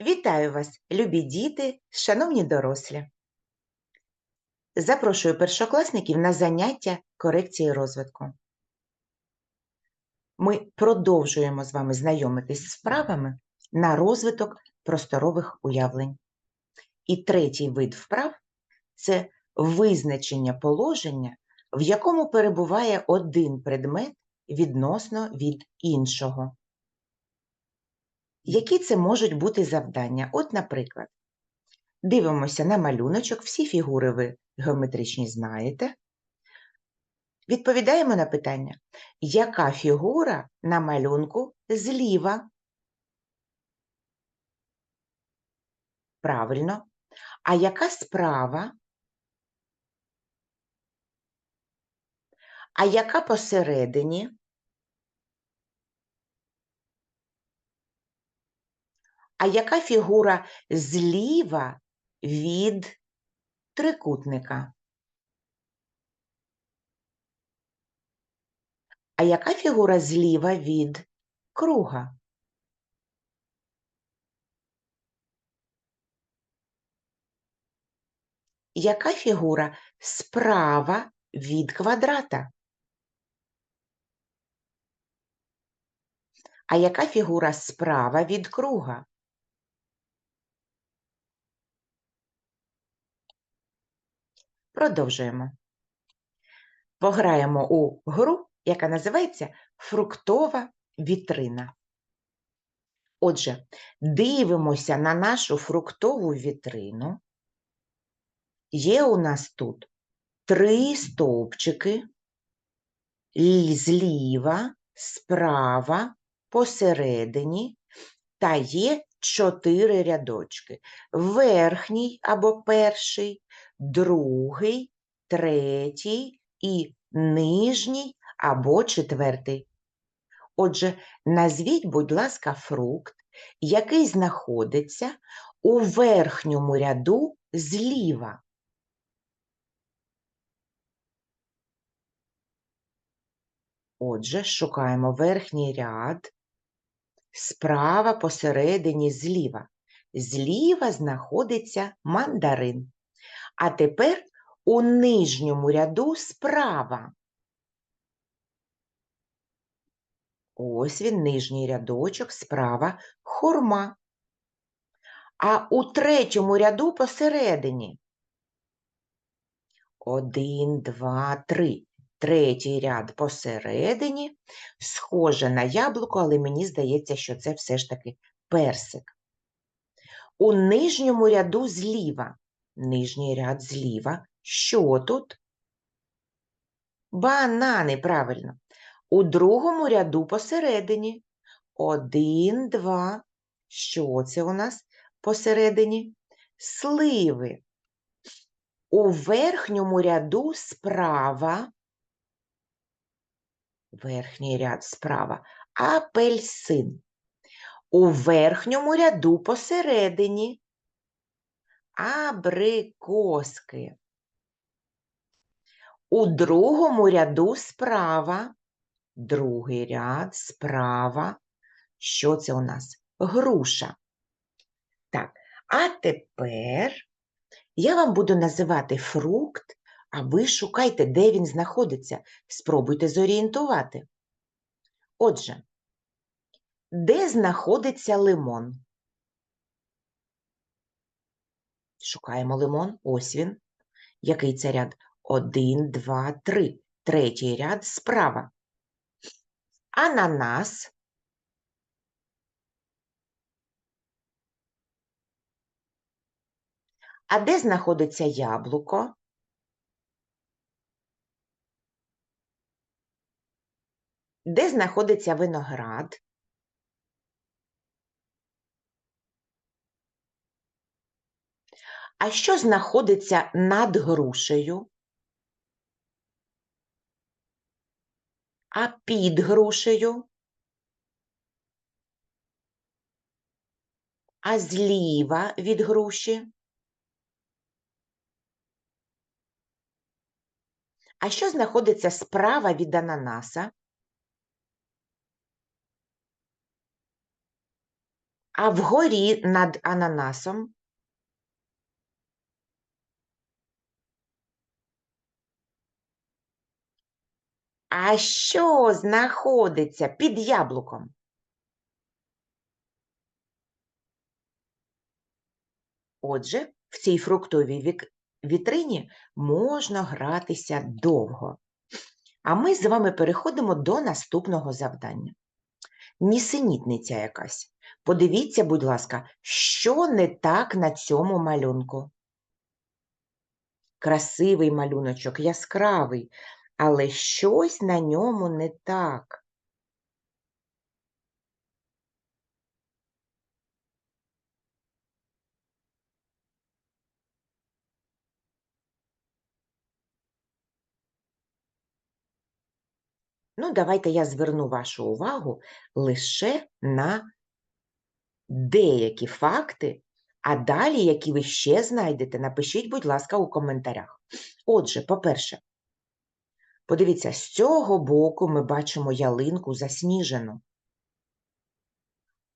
Вітаю вас, любі діти, шановні дорослі. Запрошую першокласників на заняття корекції розвитку. Ми продовжуємо з вами знайомитись з вправами на розвиток просторових уявлень. І третій вид вправ це визначення положення, в якому перебуває один предмет відносно від іншого. Які це можуть бути завдання? От, наприклад, дивимося на малюночок, всі фігури ви геометричні знаєте. Відповідаємо на питання, яка фігура на малюнку зліва? Правильно. А яка справа? А яка посередині? А яка фігура зліва від трикутника? А яка фігура зліва від круга? Яка фігура справа від квадрата? А яка фігура справа від круга? Продовжуємо. Пограємо у гру, яка називається фруктова вітрина. Отже, дивимося на нашу фруктову вітрину. Є у нас тут три стовпчики зліва, справа, посередині та є чотири рядочки. Верхній або перший, другий, третій і нижній або четвертий. Отже, назвіть, будь ласка, фрукт, який знаходиться у верхньому ряду зліва. Отже, шукаємо верхній ряд, справа посередині зліва. Зліва знаходиться мандарин. А тепер у нижньому ряду справа. Ось він, нижній рядочок, справа хурма. А у третьому ряду посередині. Один, два, три. Третій ряд посередині. Схоже на яблуко, але мені здається, що це все ж таки персик. У нижньому ряду зліва. Нижній ряд зліва. Що тут? Банани, правильно. У другому ряду посередині. Один, два. Що це у нас посередині? Сливи. У верхньому ряду справа. Верхній ряд справа. Апельсин. У верхньому ряду посередині. Абрикоски. У другому ряду справа. Другий ряд справа. Що це у нас? Груша. Так, а тепер я вам буду називати фрукт, а ви шукайте, де він знаходиться. Спробуйте зорієнтувати. Отже, де знаходиться лимон? Шукаємо лимон. Ось він. Який це ряд? Один, два, три. Третій ряд справа. Ананас. А де знаходиться яблуко? Де знаходиться виноград? А що знаходиться над грушею? А під грушею? А зліва від груші? А що знаходиться справа від ананаса? А вгорі над ананасом А що знаходиться під яблуком? Отже, в цій фруктовій вітрині можна гратися довго. А ми з вами переходимо до наступного завдання. Нісенітниця якась. Подивіться, будь ласка, що не так на цьому малюнку. Красивий малюночок, яскравий, але щось на ньому не так. Ну, давайте я зверну вашу увагу лише на деякі факти, а далі, які ви ще знайдете, напишіть, будь ласка, у коментарях. Отже, по-перше, подивіться, з цього боку ми бачимо ялинку засніжену,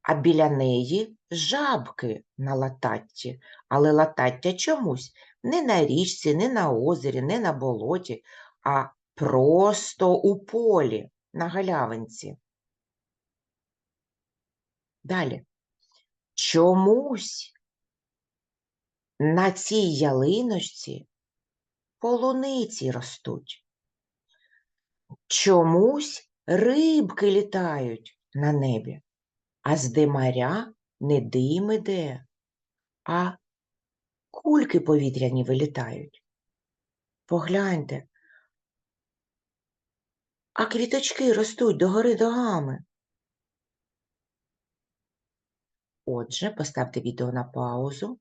а біля неї жабки на лататті, але латаття чомусь не на річці, не на озері, не на болоті, а просто у полі на галявинці. Далі. Чомусь на цій ялиночці полуниці ростуть. Чомусь рибки літають на небі, а з димаря не дим іде, а кульки повітряні вилітають. Погляньте, а квіточки ростуть догори ногами. Отже, поставте відео на паузу.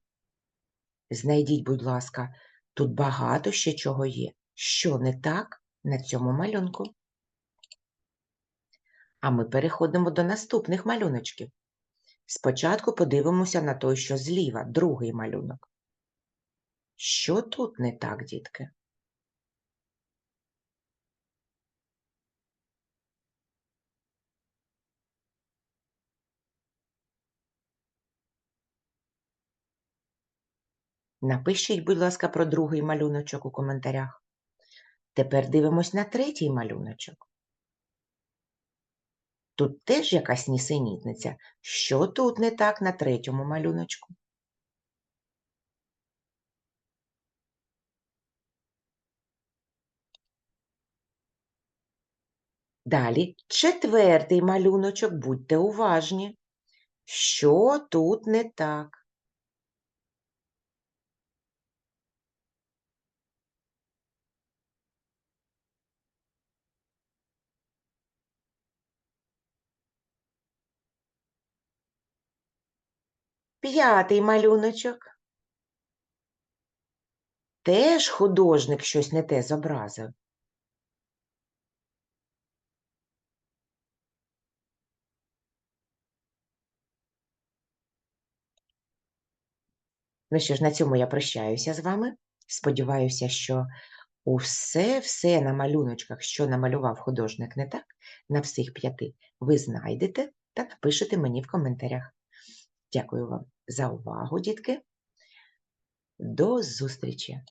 Знайдіть, будь ласка, тут багато ще чого є. Що не так на цьому малюнку? А ми переходимо до наступних малюночків. Спочатку подивимося на той, що зліва, другий малюнок. Що тут не так, дітки? Напишіть, будь ласка, про другий малюночок у коментарях. Тепер дивимось на третій малюночок. Тут теж якась нісенітниця. Що тут не так на третьому малюночку? Далі четвертий малюночок, будьте уважні. Що тут не так? П'ятий малюночок. Теж художник щось не те зобразив. Ну що ж, на цьому я прощаюся з вами. Сподіваюся, що усе все на малюночках, що намалював художник не так, на всіх п'яти, ви знайдете та напишете мені в коментарях. Дякую вам за увагу, дітки. До зустрічі!